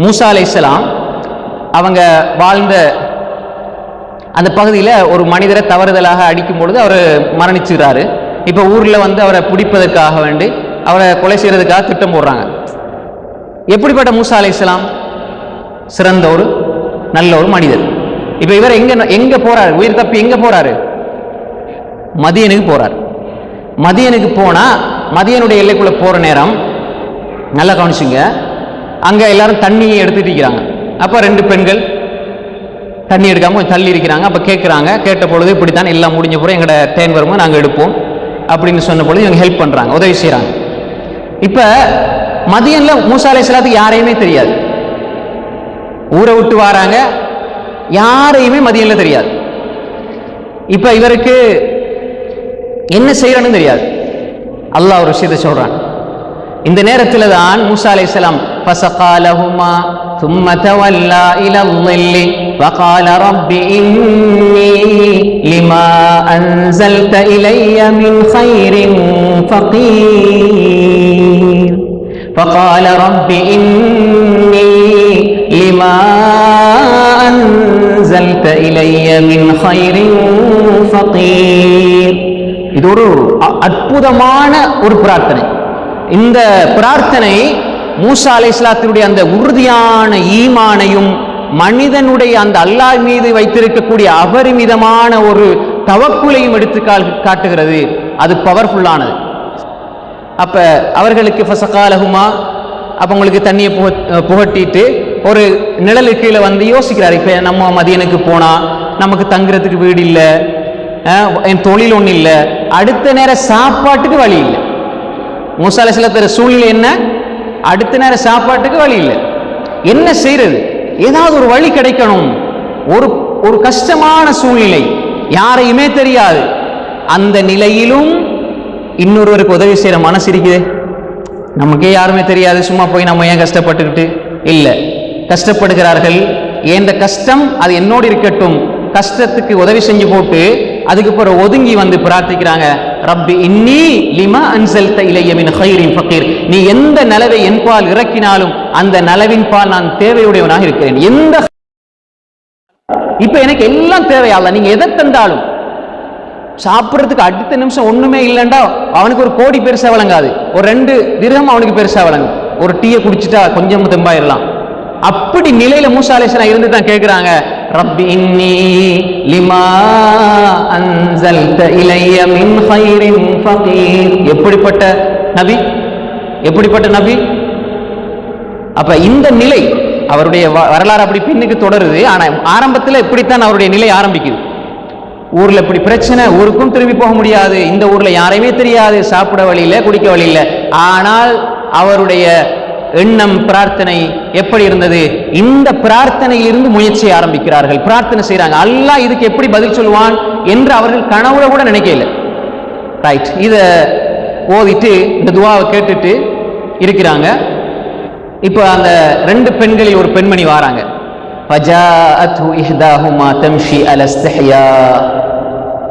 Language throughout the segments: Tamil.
மூசா அலைஹிஸ்ஸலாம் அவங்க வாழ்ந்த அந்த பகுதியில் ஒரு மனிதரை தவறுதலாக அடிக்கும் பொழுது அவர் மரணிச்சுகிறாரு இப்போ ஊரில் வந்து அவரை பிடிப்பதற்காக வேண்டி அவரை கொலை செய்கிறதுக்காக திட்டம் போடுறாங்க. எப்படிப்பட்ட மூசா அலைஹிஸ்ஸலாம் சிறந்த ஒரு நல்ல ஒரு மனிதர். இப்போ இவர் எங்க எங்க போறாரு? உயிர் தப்பி எங்க போறாரு? மதியனுக்கு போறார். மதியனுக்கு போனா மதியனுடைய எல்லைக்குள்ள போற நேரம் நல்லா கவனிச்சுங்க. அங்கே எல்லாரும் தண்ணியை எடுத்துட்டு இருக்கிறாங்க. அப்போ ரெண்டு பெண்கள் தண்ணி எடுக்காமல் கொஞ்சம் தள்ளி இருக்கிறாங்க. அப்போ கேட்குறாங்க கேட்ட பொழுது இப்படித்தான் எல்லாம் முடிஞ்ச பிறகு எங்களோட தேன் வருமோ நாங்கள் எடுப்போம். அப்படின்னு சொன்ன பொழுது இவங்க ஹெல்ப் பண்ணுறாங்க உதவி செய்கிறாங்க இப்போ மதியனில் மூசா அலைஹிஸ்ஸலாத்துக்கு யாரையுமே தெரியாது. ஊரை விட்டு வராங்க யாரையுமே மதியனில் தெரியாது. இப்போ இவருக்கு என்ன செய்யறன்னு தெரியாது. அல்லாஹ் ஒரு விஷயத்தை சொல்கிறான் இந்த நேரத்தில் தான் மூசா அலைஹிஸ்ஸலாம் ஃபசகாலஹுமா ثم تولى إلى الظل وقال رب إني لما أنزلت إلي من خير فقير فقال رب إني لما أنزلت إلي من خير فقير இது ஒரு அ- அற்புதமான ஒரு பிரார்த்தனை இந்த பிரார்த்தனை மூசா அலைஹிஸ்ஸலாத்தினுடைய அந்த உறுதியான ஈமானையும் மனிதனுடைய அந்த அல்லாஹ் மீது வைத்திருக்கக்கூடிய அபரிமிதமான ஒரு தவக்குலையும் எடுத்து கா- காட்டுகிறது. அது பவர்ஃபுல்லானது அப்ப அவர்களுக்கு ஃபசகாலகுமா அப்ப உங்களுக்கு தண்ணியை புக புகட்டிட்டு ஒரு நிழலு கீழே வந்து யோசிக்கிறார். இப்ப நம்ம மதியனுக்கு போனால் நமக்கு தங்குறதுக்கு வீடு இல்லை என் தொழில் ஒன்றும் இல்லை அடுத்த நேரம் சாப்பாட்டுக்கு வழி இல்லை. மூசாலை சில சூழ்நிலை என்ன? அடுத்த நேரம் சாப்பாட்டுக்கு வழி இல்லை. என்ன செய்யறது ஏதாவது ஒரு வழி கிடைக்கணும். ஒரு ஒரு கஷ்டமான சூழ்நிலை. யாரையுமே தெரியாது. அந்த நிலையிலும் இன்னொருவருக்கு உதவி செய்யற மனசு இருக்குது. நமக்கே யாருமே தெரியாது. சும்மா போய் நம்ம ஏன் கஷ்டப்பட்டுக்கிட்டு? இல்லை. கஷ்டப்படுகிறார்கள். ஏந்த கஷ்டம் அது என்னோடு இருக்கட்டும். கஷ்டத்துக்கு உதவி செஞ்சு போட்டு அதுக்கப்புறம் ஒதுங்கி வந்து பிரார்த்திக்கிறாங்க. ரப்பி இன்னி லிமா அன்சல்த இளையமின் ஹைரின் ஃபக்கீர். நீ எந்த நலவை என் பால் இறக்கினாலும் அந்த நலவின் பால் நான் தேவையுடையவனாக இருக்கிறேன். எந்த இப்ப எனக்கு எல்லாம் தேவையால நீங்க எதை தந்தாலும். சாப்பிட்றதுக்கு அடுத்த நிமிஷம் ஒண்ணுமே இல்லைண்டா. அவனுக்கு ஒரு கோடி பெருசா வழங்காது ஒரு ரெண்டு திரகம் அவனுக்கு பெருசா வழங்கும் ஒரு டீயை குடிச்சிட்டா கொஞ்சம் தெம்பாயிடலாம் அப்படி நிலையில மூசா இருந்து தான் கேட்கிறாங்க ரப்பி இன்னி லிமா அன்சல்த இலைய மின் ஹைரின் ஃபகீர். எப்படிப்பட்ட நபி? எப்படிப்பட்ட நபி? அப்ப இந்த நிலை அவருடைய வ- வரலாறு அப்படி பின்னுக்கு தொடருது. ஆனா ஆரம்பத்துல இப்படித்தான் அவருடைய நிலை ஆரம்பிக்குது. ஊர்ல இப்படி பிரச்சனை ஊருக்கும் திரும்பி போக முடியாது. இந்த ஊர்ல யாரையுமே தெரியாது. சாப்பிட வழியில குடிக்க வழியில. ஆனால் அவருடைய எண்ணம் பிரார்த்தனை எப்படி இருந்தது இந்த பிரார்த்தனையிலிருந்து முயற்சியை ஆரம்பிக்கிறார்கள் பிரார்த்தனை செய்றாங்க அல்லாஹ் இதுக்கு எப்படி பதில் சொல்லுவான் என்று அவர்கள் கனவுல கூட நினைக்கல ரைட் இத ஓதிட்டு இந்த துவாவை கேட்டுட்டு இருக்கிறாங்க இப்போ அந்த ரெண்டு பெண்களில் ஒரு பெண்மணி வாராங்க فجاءته إحداهما تمشي على استحياء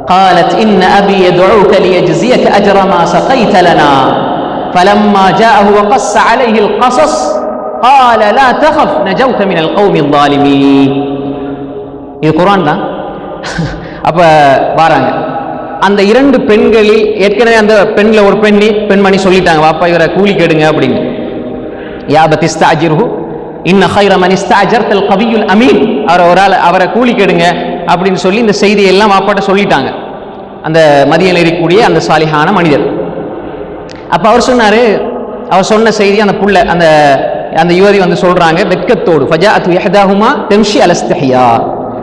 قالت إن أبي يدعوك ليجزيك أجر ما سقيت لنا فلما جاءه وقص عليه القصص قال لا تخف نجوت من القوم الظالمين இது குர்ஆன் தான் அப்ப வாராங்க அந்த இரண்டு பெண்களில் ஏற்கனவே அந்த பெண்ல ஒரு பெண்ணி பெண்மணி சொல்லிட்டாங்க வாப்பா இவரை கூலி கேடுங்க அப்படின்னு யா பத்திஸ்தாஜிர்ஹு இன்ன ஹைர மன் இஸ்தாஜர்தல் கவியுல் அமீன் அவரை ஒரு ஆள் அவரை கூலி கேடுங்க அப்படின்னு சொல்லி இந்த செய்தியை எல்லாம் வாப்பாட்ட சொல்லிட்டாங்க அந்த மதியம் இருக்கக்கூடிய அந்த சாலிஹான மனிதர் அப்போ அவர் சொன்னாரு அவர் சொன்ன செய்தி அந்த புள்ள அந்த அந்த யுவதி வந்து சொல்றாங்க வெட்கத்தோடு ஃபஜா ஃபஜாஅத்து இஹ்தாஹுமா தம்ஷி அலஸ்தஹியா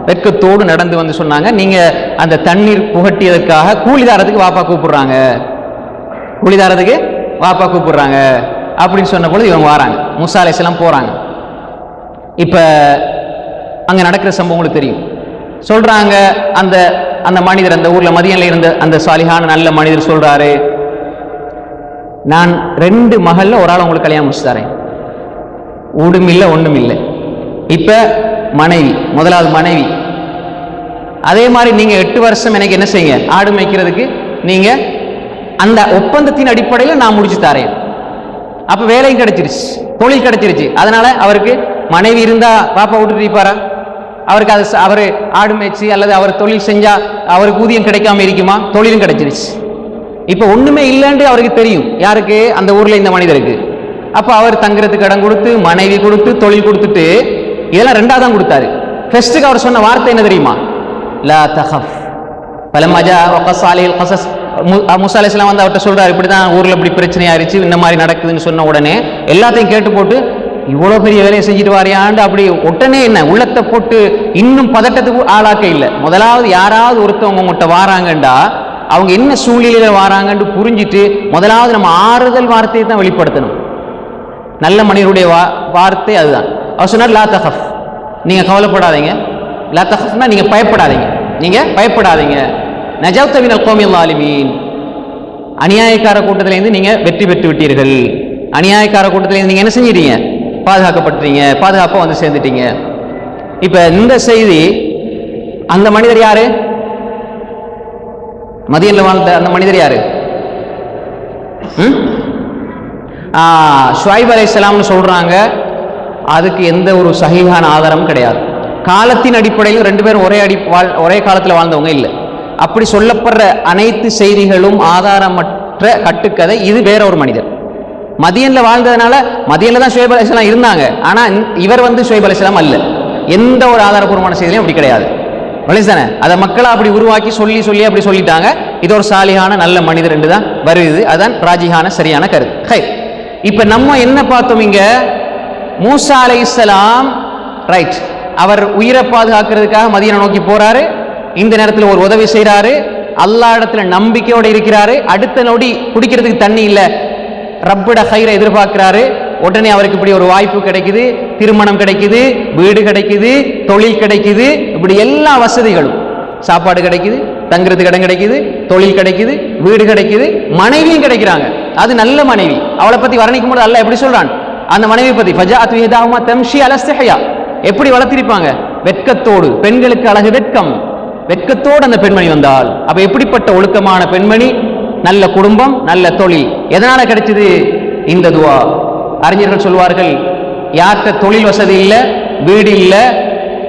வெட்கத்தோடு நடந்து வந்து சொன்னாங்க நீங்க அந்த தண்ணீர் புகட்டியதற்காக கூலிதாரத்துக்கு வாப்பா கூப்பிடுறாங்க. கூலிதாரத்துக்கு வாப்பா கூப்பிடுறாங்க. அப்படின்னு சொன்ன பொழுது இவங்க வராங்க. முசா அலைஹிஸ்ஸலாம் போறாங்க. இப்ப அங்க நடக்கிற சம்பவம் உங்களுக்கு தெரியும். சொல்றாங்க அந்த அந்த மனிதர் அந்த ஊர்ல மதியன்ல இருந்த அந்த சாலிகான நல்ல மனிதர் சொல்றாரு. நான் ரெண்டு மகளில் ஒரு ஆள் உங்களுக்கு கல்யாணம் முடிச்சு தரேன். ஊடும் இல்லை ஒன்றும் இல்லை இப்போ மனைவி முதலாவது மனைவி. அதே மாதிரி நீங்கள் எட்டு வருஷம் எனக்கு என்ன செய்யுங்க? ஆடு மேய்க்கிறதுக்கு நீங்கள் அந்த ஒப்பந்தத்தின் அடிப்படையில் நான் முடிச்சு தரேன். அப்போ வேலையும் கிடைச்சிருச்சு தொழில் கிடைச்சிருச்சு. அதனால் அவருக்கு மனைவி இருந்தால் பாப்பா விட்டுட்டு இருப்பாரா? அவருக்கு அது அவர் ஆடு மேய்ச்சி அல்லது அவர் தொழில் செஞ்சால் அவருக்கு ஊதியம் கிடைக்காம இருக்குமா? தொழிலும் கிடைச்சிருச்சு. இப்போ ஒன்றுமே இல்லைன்னு அவருக்கு தெரியும். யாருக்கு? அந்த ஊரில் இந்த மனிதருக்கு. அப்போ அவர் தங்குறதுக்கு இடம் கொடுத்து மனைவி கொடுத்து தொழில் கொடுத்துட்டு இதெல்லாம் ரெண்டாக தான் கொடுத்தாரு. ஃபர்ஸ்ட்டுக்கு அவர் சொன்ன வார்த்தை என்ன தெரியுமா? லா தஹஃப். பல மஜா வகஸ் அலைஹில் கஸஸ் வந்து அவர்கிட்ட சொல்கிறார் இப்படி தான் ஊரில் இப்படி பிரச்சனை ஆயிடுச்சு இந்த மாதிரி நடக்குதுன்னு சொன்ன உடனே எல்லாத்தையும் கேட்டு போட்டு இவ்வளோ பெரிய வேலையை செஞ்சுட்டு வாரியாண்டு அப்படி உடனே என்ன உள்ளத்தை போட்டு இன்னும் பதட்டத்துக்கு ஆளாக்க இல்லை. முதலாவது யாராவது ஒருத்தவங்க உங்கள்கிட்ட வாராங்கண்டா அவங்க என்ன சூழ்நிலையில் வராங்கன்னு புரிஞ்சுட்டு முதலாவது நம்ம ஆறுதல் வார்த்தையை தான் வெளிப்படுத்தணும். நல்ல மனிதருடைய வா வார்த்தை அதுதான். அவர் சொன்னார் லா தஹஃப். நீங்கள் கவலைப்படாதீங்க. லா தஹஃப்னா நீங்கள் பயப்படாதீங்க. நீங்கள் பயப்படாதீங்க. நஜாத்தவின் கோமியல் ஆலிமீன் அநியாயக்கார கூட்டத்திலேருந்து நீங்கள் வெற்றி பெற்று விட்டீர்கள் அநியாயக்கார கூட்டத்திலேருந்து நீங்கள் என்ன செஞ்சிட்டீங்க? பாதுகாக்கப்பட்டீங்க பாதுகாப்பாக வந்து சேர்ந்துட்டீங்க. இப்போ இந்த செய்தி அந்த மனிதர் யாரு? மதியனில் வாழ்ந்த அந்த மனிதர் யாரு? ம்? அலை இஸ்லாம்னு சொல்கிறாங்க அதுக்கு எந்த ஒரு சகிகான ஆதாரமும் கிடையாது. காலத்தின் அடிப்படையில் ரெண்டு பேரும் ஒரே அடி வாழ் ஒரே காலத்தில் வாழ்ந்தவங்க இல்லை. அப்படி சொல்லப்படுற அனைத்து செய்திகளும் ஆதாரமற்ற கட்டுக்கதை இது வேற ஒரு மனிதர். மதியனில் வாழ்ந்ததுனால மதியனில் தான் ஷுவைப் அலைஹிஸ்ஸலாம் இருந்தாங்க. ஆனால் இவர் வந்து ஷுவைப் அலைஹிஸ்ஸலாம் அல்ல. எந்த ஒரு ஆதாரபூர்வமான செய்திலையும் அப்படி கிடையாது. தானே அதை மக்களை அப்படி உருவாக்கி சொல்லி சொல்லி அப்படி சொல்லிட்டாங்க. இது ஒரு சாலியான நல்ல மனிதர் என்று தான் வருது அதான் ராஜிகான சரியான கருத்து. ஹை. இப்போ நம்ம என்ன பார்த்தோம் இங்க? மூசா அலைஹிஸ்ஸலாம் ரைட் அவர் உயிரை பாதுகாக்கிறதுக்காக மதியனை நோக்கி போறாரு. இந்த நேரத்தில் ஒரு உதவி செய்கிறாரு அல்லா இடத்துல நம்பிக்கையோடு இருக்கிறாரு. அடுத்த நொடி குடிக்கிறதுக்கு தண்ணி இல்லை. ரப்பிட ஹைரை எதிர்பார்க்கிறாரு. உடனே அவருக்கு இப்படி ஒரு வாய்ப்பு கிடைக்குது திருமணம் கிடைக்குது வீடு கிடைக்குது தொழில் கிடைக்குது இப்படி எல்லா வசதிகளும். சாப்பாடு கிடைக்குது தங்குறதுக்கு இடம் கிடைக்குது தொழில் கிடைக்குது வீடு கிடைக்குது மனைவியும் கிடைக்கிறாங்க. அது நல்ல மனைவி. அவளை பத்தி வர்ணிக்கும் போது அல்ல எப்படி சொல்றான்? அந்த மனைவி பத்தி ஃபஜாத் விஹதாஹுமா தம்ஷி அலஸ்தஹயா எப்படி வளர்த்திருப்பாங்க? வெட்கத்தோடு. பெண்களுக்கு அழகு வெட்கம். வெட்கத்தோடு அந்த பெண்மணி வந்தால். அப்ப எப்படிப்பட்ட ஒழுக்கமான பெண்மணி? நல்ல குடும்பம் நல்ல தொழில். எதனால கிடைச்சது? இந்த துவா. அறிஞர்கள் சொல்வார்கள் யார்கிட்ட தொழில் வசதி இல்லை வீடு இல்லை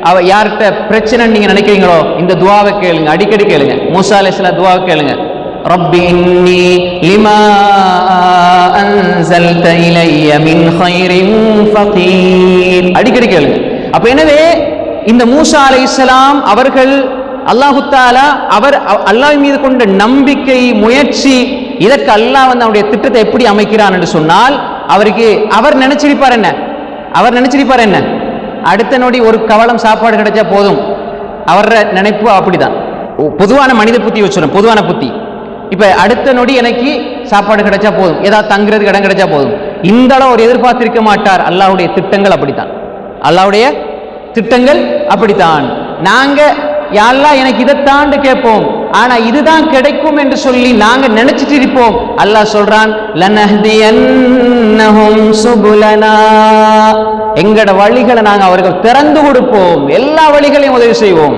அவ யார்கிட்ட பிரச்சனை நீங்க நினைக்கிறீங்களோ இந்த துவாவை கேளுங்க அடிக்கடி கேளுங்க. மூசா அலைஹிஸ்ஸலாம் துவாவை கேளுங்க. ரப்பி இன்னி லிமா அன்சல்த இலைய மின் ஹைரின் ஃபகீர். அடிக்கடி கேளுங்க. அப்ப எனவே இந்த மூசா அலைஹிஸ்ஸலாம் அவர்கள் அல்லாஹு தாலா அவர் அல்லாஹ் மீது கொண்ட நம்பிக்கை முயற்சி இதற்கு அல்லாஹ் வந்து அவருடைய திட்டத்தை எப்படி அமைக்கிறான் என்று சொன்னால் அவருக்கு அவர் நினைச்சிருப்பார் என்ன? அவர் நினைச்சிருப்பார் என்ன? அடுத்த நொடி ஒரு கவலம் சாப்பாடு கிடைச்சா போதும். அவர நினைப்பு அப்படிதான். பொதுவான மனித புத்தி வச்சுரும் பொதுவான புத்தி. இப்ப அடுத்த நொடி எனக்கு சாப்பாடு கிடைச்சா போதும். ஏதாவது தங்குறதுக்கு இடம் கிடைச்சா போதும். இந்த அளவு அவர் எதிர்பார்த்திருக்க மாட்டார். அல்லாவுடைய திட்டங்கள் அப்படித்தான். அல்லாவுடைய திட்டங்கள் அப்படித்தான். நாங்க யாரெல்லாம் எனக்கு இதை தாண்டு கேட்போம். ஆனா இதுதான் கிடைக்கும் என்று சொல்லி நாங்க நினைச்சிட்டு இருப்போம். அல்லாஹ் சொல்றான் எங்கட வழிகளை நாங்க அவர்கள் திறந்து கொடுப்போம். எல்லா வழிகளையும் உதவி செய்வோம்.